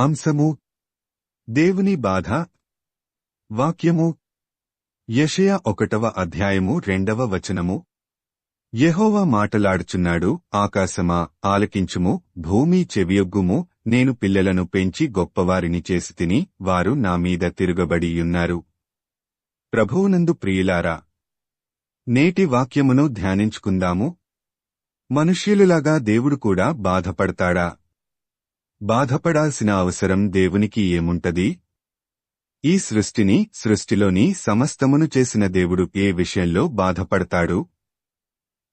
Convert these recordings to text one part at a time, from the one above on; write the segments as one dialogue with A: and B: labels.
A: అంశము దేవుని బాధ. వాక్యము యషయ ఒకటవ అధ్యాయము రెండవ వచనము. యహోవా మాటలాడుచున్నాడు ఆకాశమా ఆలకించుము భూమి చెవియొగ్గుము నేను పిల్లలను పెంచి గొప్పవారిని చేసి తిని వారు నా మీద తిరుగబడియున్నారు. ప్రభువునందు ప్రియులారా నేటి వాక్యమును ధ్యానించుకుందాము. మనుష్యులులాగా దేవుడు కూడా బాధపడతాడా? బాధపడాల్సిన అవసరం దేవునికి ఏముంటది? ఈ సృష్టిని సృష్టిలోని సమస్తమును చేసిన దేవుడు ఏ విషయంలో బాధపడతాడు?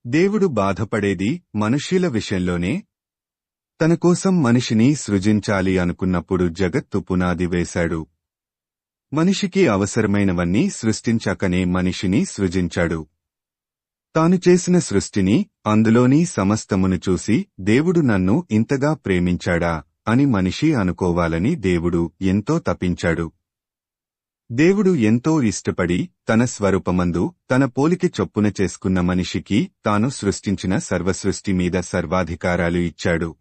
A: దేవుడు బాధపడేది మనుష్యుల విషయంలోనే? తన కోసం మనిషిని సృజించాలి అనుకున్నప్పుడు జగత్తు పునాది వేశాడు. మనిషికి అవసరమైనవన్నీ సృష్టించాకనే మనిషిని సృజించాడు. తాను చేసిన సృష్టిని అందులోని సమస్తమును చూసి దేవుడు నన్ను ఇంతగా ప్రేమించాడా? అని మనిషి అనుకోవాలని దేవుడు ఎంతో తపించాడు. దేవుడు ఎంతో ఇష్టపడి తన స్వరూపమందు తన పోలికి చొప్పున చేసుకున్న మనిషికి తాను సృష్టించిన సర్వసృష్టి మీద సర్వాధికారాలు ఇచ్చాడు.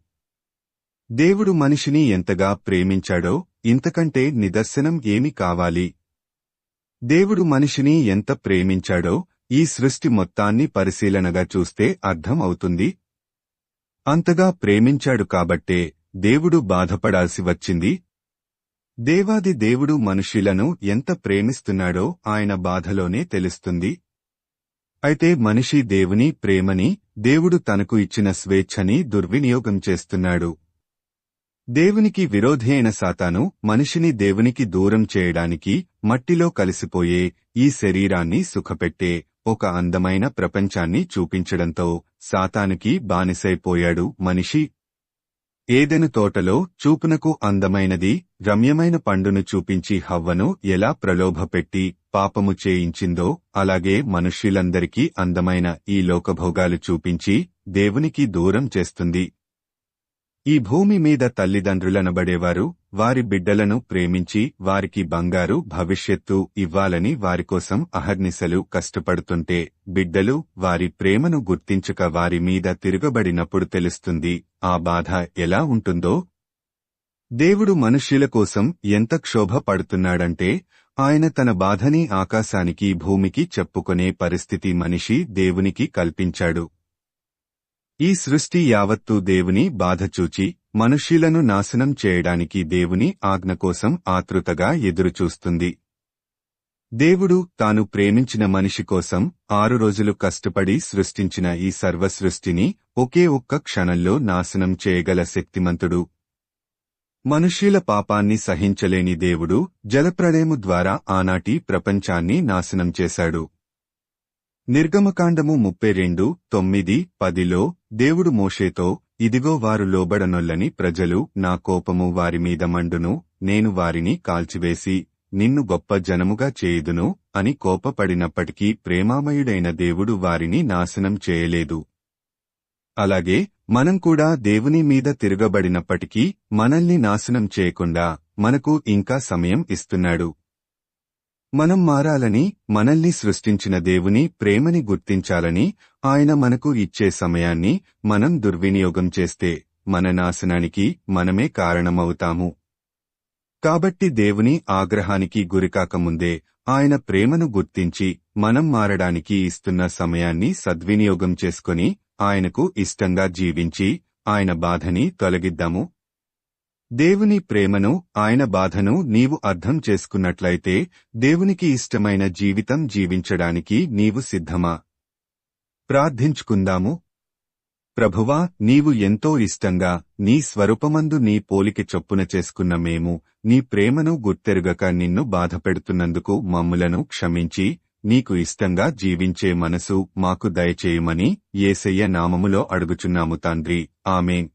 A: దేవుడు మనిషిని ఎంతగా ప్రేమించాడో ఇంతకంటే నిదర్శనం ఏమి కావాలి? దేవుడు మనిషిని ఎంత ప్రేమించాడో ఈ సృష్టి మొత్తాన్ని పరిశీలనగా చూస్తే అర్థం అవుతుంది. అంతగా ప్రేమించాడు కాబట్టే దేవుడు బాధపడాల్సి వచ్చింది? దేవాది దేవుడు మనుషులను ఎంత ప్రేమిస్తున్నాడో ఆయన బాధలోనే తెలుస్తుంది. అయితే మనిషి దేవుని ప్రేమని దేవుడు తనకు ఇచ్చిన స్వేచ్ఛని దుర్వినియోగం చేస్తున్నాడు. దేవునికి విరోధి అయిన సాతాను మనిషిని దేవునికి దూరం చేయడానికి మట్టిలో కలిసిపోయే ఈ శరీరాన్ని సుఖపెట్టే ఒక అందమైన ప్రపంచాన్ని చూపించడంతో సాతానికి బానిసైపోయాడు మనిషి ఏదెను తోటలో చూపునకు అందమైనది రమ్యమైన పండును చూపించి హవ్వను ఎలా ప్రలోభపెట్టి పాపము చేయించిందో అలాగే మనుష్యులందరికీ అందమైన ఈ లోకభోగాలు చూపించి దేవునికి దూరం చేస్తుంది. ఈ భూమి మీద తల్లిదండ్రులనబడేవారు వారి బిడ్డలను ప్రేమించి వారికి బంగారు భవిష్యత్తు ఇవ్వాలని వారికోసం అహర్నిశలు కష్టపడుతుంటే బిడ్డలు వారి ప్రేమను గుర్తించక వారి మీద తిరగబడినప్పుడు తెలుస్తుంది ఆ బాధ ఎలా ఉంటుందో. దేవుడు మనుష్యుల కోసం ఎంత క్షోభ పడుతున్నాడంటే ఆయన తన బాధని ఆకాశానికి భూమికి చెప్పుకొనే పరిస్థితి మనిషి దేవునికి కల్పించాడు. ఈ సృష్టి యావత్తూ దేవుని బాధచూచి మనుష్యులను నాశనం చేయడానికి దేవుని ఆజ్ఞ కోసం ఆతృతగా ఎదురుచూస్తుంది. దేవుడు తాను ప్రేమించిన మనిషి కోసం ఆరు రోజులు కష్టపడి సృష్టించిన ఈ సర్వసృష్టిని ఒకే ఒక్క క్షణంలో నాశనం చేయగల శక్తిమంతుడు. మనుష్యుల పాపాన్ని సహించలేని దేవుడు జలప్రళయము ద్వారా ఆనాటి ప్రపంచాన్ని నాశనం చేశాడు. నిర్గమకాండము ముప్పై రెండు తొమ్మిది పదిలో దేవుడు మోషేతో ఇదిగో వారు లోబడనొల్లని ప్రజలు నా కోపము వారి మీద మండును నేను వారిని కాల్చివేసి నిన్ను గొప్ప జనముగా చేయుదును అని కోపపడినప్పటికీ ప్రేమామయుడైన దేవుడు వారిని నాశనం చేయలేదు. అలాగే మనం కూడా దేవుని మీద తిరగబడినప్పటికీ మనల్ని నాశనం చేయకుండా మనకు ఇంకా సమయం ఇస్తున్నాడు. మనం మారాలని మనల్ని సృష్టించిన దేవుని ప్రేమని గుర్తించాలని ఆయన మనకు ఇచ్చే సమయాన్ని మనం దుర్వినియోగం చేస్తే మన నాశనానికి మనమే కారణమవుతాము. కాబట్టి దేవుని ఆగ్రహానికి గురికాకముందే ఆయన ప్రేమను గుర్తించి మనం మారడానికి ఇస్తున్న సమయాన్ని సద్వినియోగం చేసుకుని ఆయనకు ఇష్టంగా జీవించి ఆయన బాధని తొలగిద్దాము. దేవుని ప్రేమను ఆయన బాధను నీవు అర్థం చేసుకున్నట్లయితే దేవునికి ఇష్టమైన జీవితం జీవించడానికి నీవు సిద్ధమా? ప్రార్థించుకుందాము. ప్రభువా నీవు ఎంతో ఇష్టంగా నీ స్వరూపమందు నీ పోలికి చొప్పున చేసుకున్న మేము నీ ప్రేమను గుర్తెరుగక నిన్ను బాధపెడుతున్నందుకు మమ్ములను క్షమించి నీకు ఇష్టంగా జీవించే మనసు మాకు దయచేయమని ఏసయ్య నామములో అడుగుచున్నాము తండ్రి. ఆమెన్.